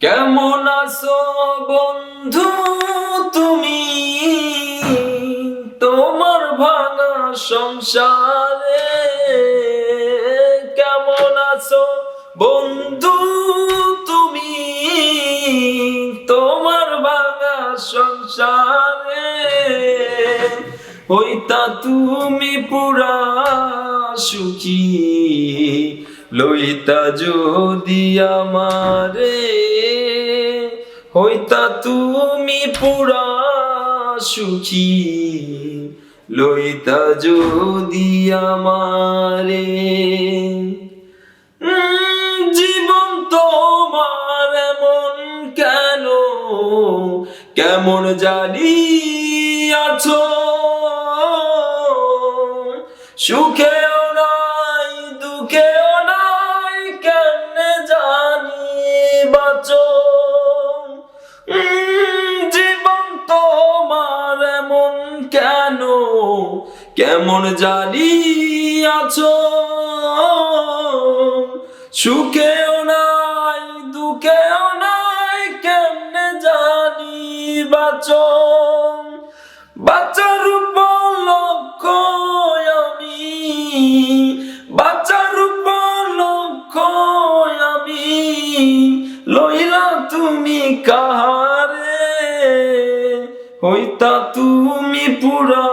কেমন আছো বন্ধু তুমি? তোমার ভাঙা সংসারে কেমন আছো বন্ধু তুমি? তোমার ভাঙা সংসারে হইতা তুমি পুরা সুখী। লইতা যদি আমারে, হইতা তুমি পুরা সুখী। লইতা যদি আমারে জীবন তোমার এমন কেন? কেমন জানি আছো? সুখেও বাঁচো উম, জীবন তোমার এমন কেন? কেমন জানি আছো। সুখেও নাই দুঃখেও নাই কেমনে জানি বাঁচো। বাচ্চার কাহারে? হইতা তুমি পুরা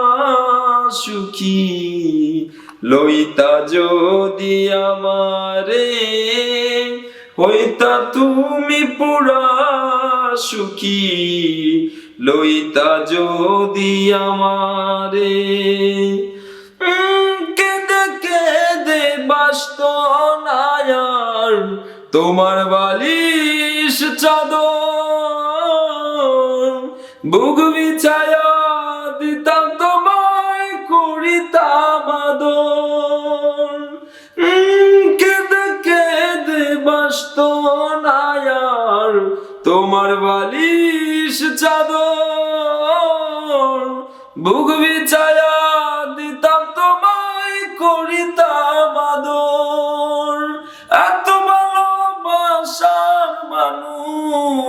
সুখী। লইতা যদি আমারে, হইতা তুমি পুরা সুখী। লইতা যদি আমারে কেঁদে কেঁদে বাস্ত নায়ার তোমার বালিশ চাদর, বুক বিছায়া দিতাম তোমায় করিতাম আদর। কেঁদে কেঁদে বাস্ত নায়ার তোমার বালিশ চাদর, বুক বিছায়া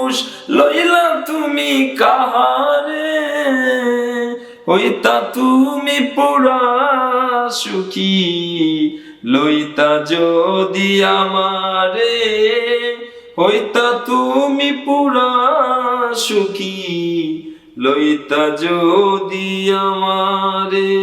মানুষ, লইলা তুমি কাহারে? হইতা তুমি পুরা সুখী, লইতা যদি আমারে? হইতা তুমি পুরা সুখী, লইতা যদি আমারে?